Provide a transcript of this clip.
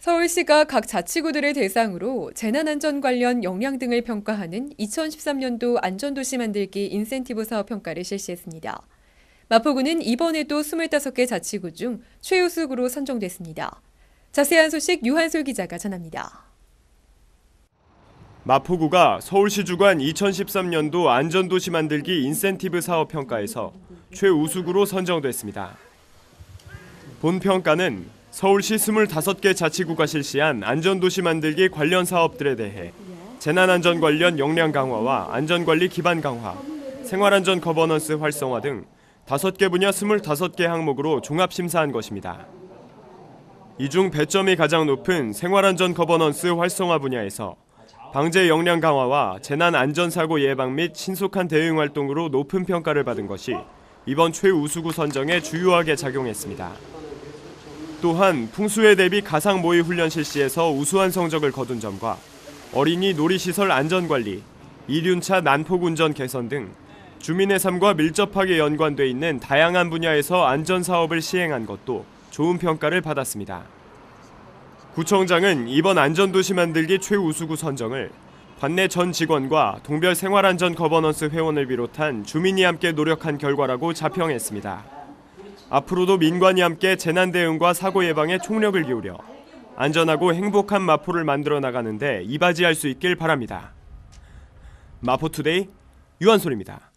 서울시가 각 자치구들을 대상으로 재난안전 관련 역량 등을 평가하는 2013년도 안전도시 만들기 인센티브 사업 평가를 실시했습니다. 마포구는 이번에도 25개 자치구 중 최우수구로 선정됐습니다. 자세한 소식 유한솔 기자가 전합니다. 마포구가 서울시 주관 2013년도 안전도시 만들기 인센티브 사업 평가에서 최우수구로 선정됐습니다. 본 평가는 서울시 25개 자치구가 실시한 안전도시 만들기 관련 사업들에 대해 재난안전 관련 역량 강화와 안전관리 기반 강화, 생활안전 거버넌스 활성화 등 5개 분야 25개 항목으로 종합 심사한 것입니다. 이 중 배점이 가장 높은 생활안전 거버넌스 활성화 분야에서 방제 역량 강화와 재난 안전사고 예방 및 신속한 대응 활동으로 높은 평가를 받은 것이 이번 최우수구 선정에 주요하게 작용했습니다. 또한 풍수에 대비 가상 모의 훈련 실시에서 우수한 성적을 거둔 점과 어린이 놀이시설 안전관리, 이륜차 난폭 운전 개선 등 주민의 삶과 밀접하게 연관돼 있는 다양한 분야에서 안전 사업을 시행한 것도 좋은 평가를 받았습니다. 구청장은 이번 안전도시 만들기 최우수구 선정을 관내 전 직원과 동별 생활안전 거버넌스 회원을 비롯한 주민이 함께 노력한 결과라고 자평했습니다. 앞으로도 민관이 함께 재난 대응과 사고 예방에 총력을 기울여 안전하고 행복한 마포를 만들어 나가는데 이바지할 수 있길 바랍니다. 마포투데이 유한솔입니다.